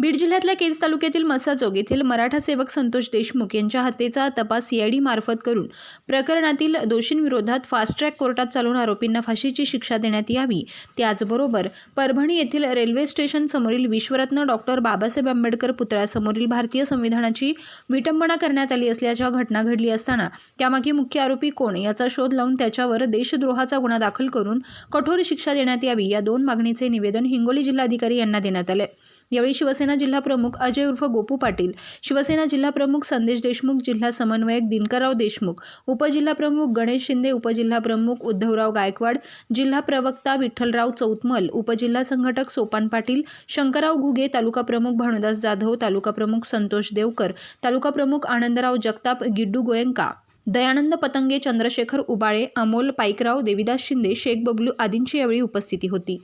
बीड जिल्ह्यातल्या केज तालुक्यातील मसाजोग येथील मराठा सेवक संतोष देशमुख यांच्या हत्येचा तपास सीआयडी मार्फत करून प्रकरणातील दोषींविरोधात फास्ट ट्रॅक कोर्टात चालून आरोपींना फाशीची शिक्षा देण्यात यावी. त्याचबरोबर परभणी येथील रेल्वे स्टेशन समोरील विश्वरत्न डॉक्टर बाबासाहेब आंबेडकर पुतळ्यासमोरील भारतीय संविधानाची विटंबना करण्यात आली असल्याच्या घटना घडली असताना त्यामागे मुख्य आरोपी कोण याचा शोध लावून त्याच्यावर देशद्रोहाचा गुन्हा दाखल करून कठोर शिक्षा देण्यात यावी या दोन मागणीचे निवेदन हिंगोली जिल्हाधिकारी यांना देण्यात आले. यावेळी शिवसेना शिवसेना जिल्हाप्रमुख अजय उर्फ गोपू पाटील शिवसेना जिल्हाप्रमुख संदेश देशमुख जिल्हा समन्वयक दिनकरराव देशमुख उपजिल्हाप्रमुख गणेश शिंदे उपजिल्हाप्रमुख उद्धवराव गायकवाड जिल्हा प्रवक्ता विठ्ठलराव चौतमल उपजिल्हा संघटक सोपान पाटील शंकरराव घुगे तालुका प्रमुख भानुदास जाधव तालुका प्रमुख संतोष देवकर तालुका प्रमुख आनंदराव जगताप गिड्डू गोयंका दयानंद पतंगे चंद्रशेखर उबाळे अमोल पाईकराव देविदास शिंदे शेख बबलू आदींची यावेळी उपस्थिती होती.